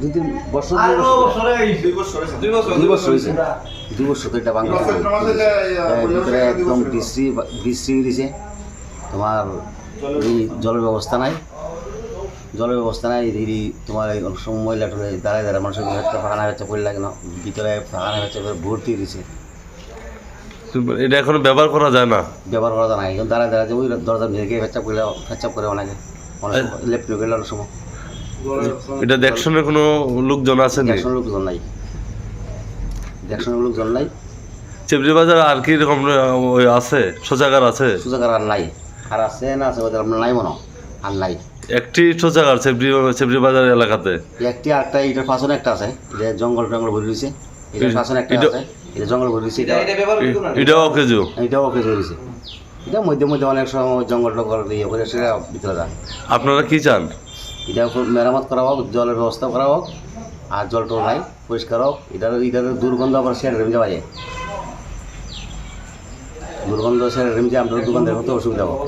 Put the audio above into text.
দুই তিন বছর দুই বছর। হয়েছে দুই বছর তো এটা বাংলা ভিতরে একদম বৃষ্টি বৃষ্টি দিছে তোমার এই জলের ব্যবস্থা নাই। জলের ব্যবস্থা নাই। এই তোমার এই অনেক সময় ময়লা টলে দাঁড়ায় দাঁড়ায় মানুষের হচ্ছে ফাঁকানা হচ্ছে পড়ে লাগে না। ভিতরে ফাঁকানা হচ্ছে ভর্তি দিছে তো এটা এখনও ব্যবহার করা যায় না? ব্যবহার করা যায় না। এখন দাঁড়ায় দাঁড়ায় ওই দরজা ভেঙে ফেচাপ করে ফেচাপ করে অনেকে। অনেক লেফট গেলে অনেক সময়। এটা দেখশনের কোনো লোকজন আছে নি? দেখশনের লোকজন নাই। দেখশনের লোকজন নাই। চেবরি বাজার আর কি রকম ওই আছে? শৌচাগার আছে? সুযোগ আর নাই। আর আছে না আছে ওদের আপনার নাই মনে আর নাই। একটি শৌচাগার চেবরি চেবরি বাজার এলাকাতে? একটি আরেকটা এটার পাশনে একটা আছে। যে জঙ্গল টঙ্গল ভরে দিয়েছে এটার পাশনে একটা আছে। এটা জঙ্গল ভরে এটা এটাও অকেজো? এটাও ওকে ধরেছে এটা মধ্যে মধ্যে অনেক সময় জঙ্গল টঙ্গল ইয়ে করে সেটা ভিতরে যায়। আপনারা কি চান? এটা মেরামত করা হোক, জলের ব্যবস্থা করা হোক, আর জলটা নাই, পরিষ্কার হোক। এটার এটার দুর্গন্ধ আবার সেরে রেমে যায় দুর্গন্ধ সেরে রেমে আমরা দুর্গন্ধের হতে অসুবিধা হোক